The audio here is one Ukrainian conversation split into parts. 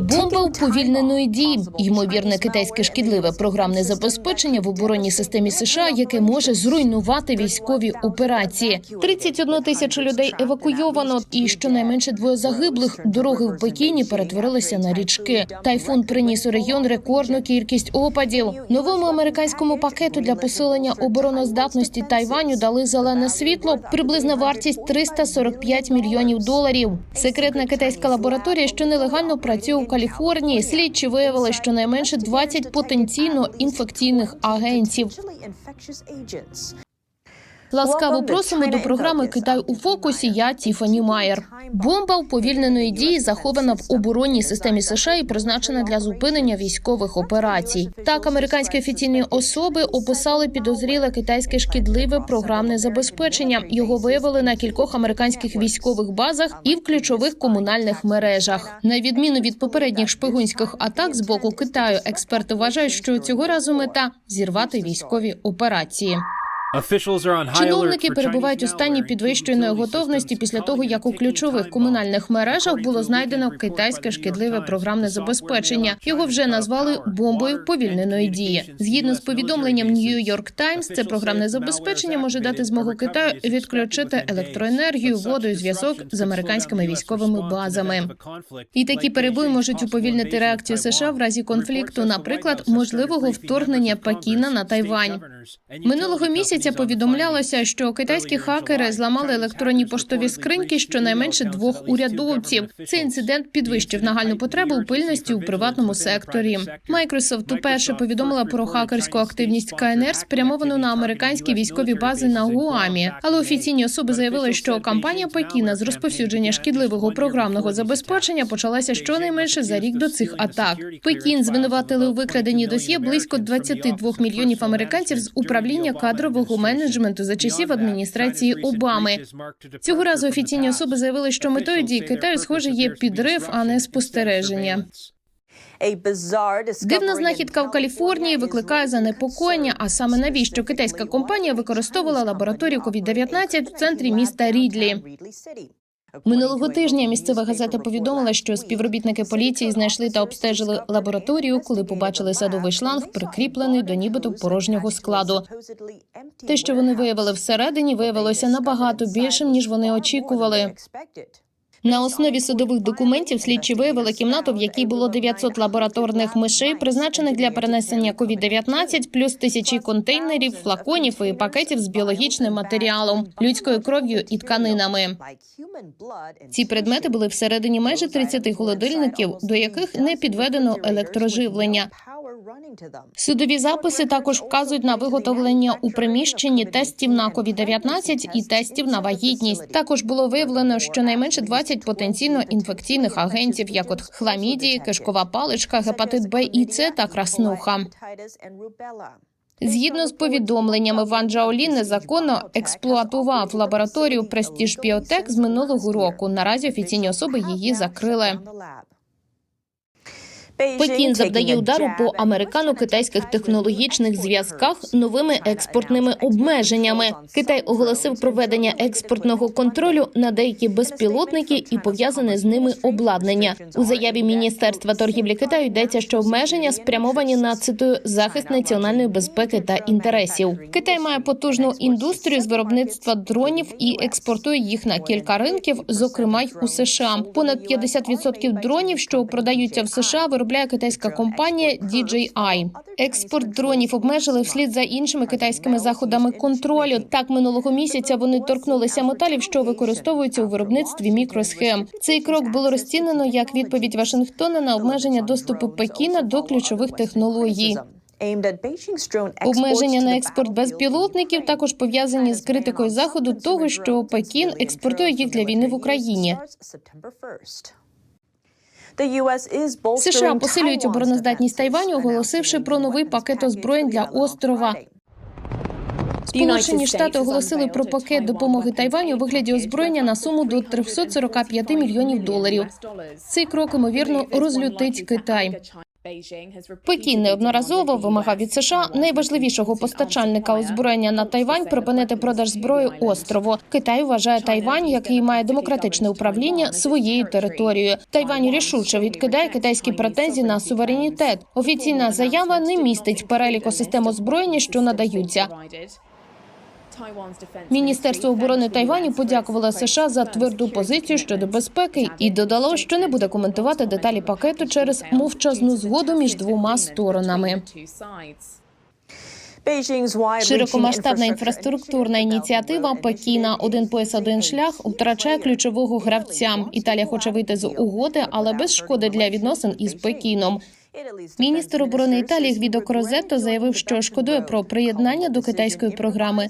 Бомба уповільненої дії, ймовірне китайське шкідливе програмне забезпечення в оборонній системі США, яке може зруйнувати військові операції. 31 тисячу людей евакуйовано, і щонайменше двоє загиблих. Дороги в Пекіні перетворилися на річки. Тайфун приніс у регіон рекордну кількість опадів. Новому американському пакету для посилення обороноздатності Тайваню дали зелене світло. Приблизна вартість 345 мільйонів доларів. Секретна китайська лабораторія, що нелегально працює у Каліфорнії. Слідчі виявили щонайменше 20 потенційно інфекційних агентів. Ласкаво просимо до програми Китай у фокусі. Я Тіфані Майер. Бомба уповільненої дії захована в оборонній системі США і призначена для зупинення військових операцій. Так, американські офіційні особи описали підозріле китайське шкідливе програмне забезпечення. Його виявили на кількох американських військових базах і в ключових комунальних мережах. На відміну від попередніх шпигунських атак з боку Китаю, експерти вважають, що цього разу мета зірвати військові операції. Чиновники перебувають у стані підвищеної готовності після того, як у ключових комунальних мережах було знайдено китайське шкідливе програмне забезпечення. Його вже назвали бомбою повільненої дії. Згідно з повідомленням New York Times, це програмне забезпечення може дати змогу Китаю відключити електроенергію, воду і зв'язок з американськими військовими базами. І такі перебої можуть уповільнити реакцію США в разі конфлікту, наприклад, можливого вторгнення Пекіна на Тайвань. Минулого місяця повідомлялося, що китайські хакери зламали електронні поштові скриньки щонайменше двох урядовців. Цей інцидент підвищив нагальну потребу у пильності у приватному секторі. Microsoft уперше повідомила про хакерську активність КНР, спрямовану на американські військові бази на Гуамі. Але офіційні особи заявили, що кампанія Пекіна з розповсюдження шкідливого програмного забезпечення почалася щонайменше за рік до цих атак. Пекін звинуватили у викраденні досьє близько 22 мільйонів американців з управління кадрового менеджменту за часів адміністрації Обами. Цього разу офіційні особи заявили, що метою дій Китаю, схоже, є підрив, а не спостереження. Дивна знахідка в Каліфорнії викликає занепокоєння. А саме навіщо китайська компанія використовувала лабораторію COVID-19 в центрі міста Рідлі. Минулого тижня місцева газета повідомила, що співробітники поліції знайшли та обстежили лабораторію, коли побачили садовий шланг, прикріплений до нібито порожнього складу. Те, що вони виявили всередині, виявилося набагато більшим ніж вони очікували. На основі судових документів слідчі виявили кімнату, в якій було 900 лабораторних мишей, призначених для перенесення COVID-19, плюс тисячі контейнерів, флаконів і пакетів з біологічним матеріалом, людською кров'ю і тканинами. Ці предмети були всередині майже 30 холодильників, до яких не підведено електроживлення. Судові записи також вказують на виготовлення у приміщенні тестів на COVID-19 і тестів на вагітність. Також було виявлено щонайменше 20 потенційно інфекційних агентів, як от хламідії, кишкова паличка, гепатит Б і С та краснуха. Згідно з повідомленнями, Ван Джаолі незаконно експлуатував лабораторію Престіж Біотек з минулого року. Наразі офіційні особи її закрили. Пекін завдає удару по американо-китайських технологічних зв'язках новими експортними обмеженнями. Китай оголосив проведення експортного контролю на деякі безпілотники і пов'язане з ними обладнання. У заяві міністерства торгівлі Китаю йдеться, що обмеження спрямовані на цитую захист національної безпеки та інтересів. Китай має потужну індустрію з виробництва дронів і експортує їх на кілька ринків, зокрема й у США. Понад 50% дронів, що продаються в США, виробляє китайська компанія DJI. Експорт дронів обмежили вслід за іншими китайськими заходами контролю. Так минулого місяця вони торкнулися металів, що використовуються у виробництві мікросхем. Цей крок було розцінено як відповідь Вашингтона на обмеження доступу Пекіна до ключових технологій. Обмеження на експорт безпілотників також пов'язані з критикою заходу того, що Пекін експортує їх для війни в Україні. США посилюють обороноздатність Тайваню, оголосивши про новий пакет озброєнь для острова. Сполучені Штати оголосили про пакет допомоги Тайваню у вигляді озброєння на суму до 345 мільйонів доларів. Цей крок ймовірно розлютить Китай. Пекін неодноразово вимагав від США найважливішого постачальника озброєння на Тайвань припинити продаж зброї острову. Китай вважає Тайвань, який має демократичне управління своєю територією. Тайвань рішуче відкидає китайські претензії на суверенітет. Офіційна заява не містить переліку систем озброєння, що надаються. Міністерство оборони Тайваню подякувало США за тверду позицію щодо безпеки і додало, що не буде коментувати деталі пакету через мовчазну згоду між двома сторонами. Широкомасштабна інфраструктурна ініціатива Пекіна Один пояс, один шлях втрачає ключового гравця. Італія хоче вийти з угоди, але без шкоди для відносин із Пекіном. Міністр оборони Італії Гвідо Крозетто заявив, що шкодує про приєднання до китайської програми.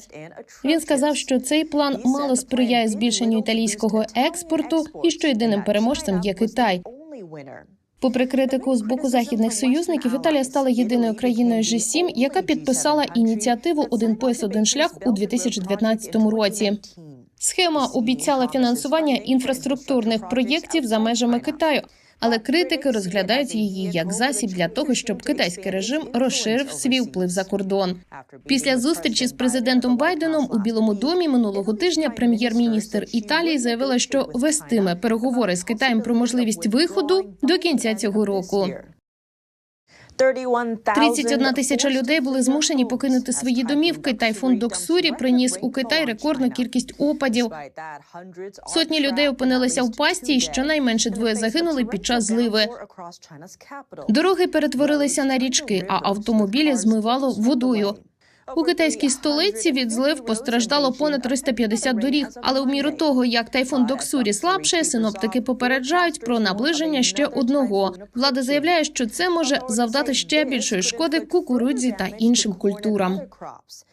Він сказав, що цей план мало сприяє збільшенню італійського експорту, і що єдиним переможцем є Китай. Попри критику з боку західних союзників, Італія стала єдиною країною G7, яка підписала ініціативу Один пояс, один шлях у 2019 році. Схема обіцяла фінансування інфраструктурних проєктів за межами Китаю. Але критики розглядають її як засіб для того, щоб китайський режим розширив свій вплив за кордон. Після зустрічі з президентом Байденом у Білому домі минулого тижня прем'єр-міністр Італії заявила, що вестиме переговори з Китаєм про можливість виходу до кінця цього року. 31 тисяча людей були змушені покинути свої домівки. Тайфун Доксурі приніс у Китай рекордну кількість опадів. Сотні людей опинилися в пасті, і щонайменше двоє загинули під час зливи. Дороги перетворилися на річки, а автомобілі змивало водою. У китайській столиці від злив постраждало понад 350 доріг. Але у міру того, як тайфун Доксурі слабше, синоптики попереджають про наближення ще одного. Влада заявляє, що це може завдати ще більшої шкоди кукурудзі та іншим культурам.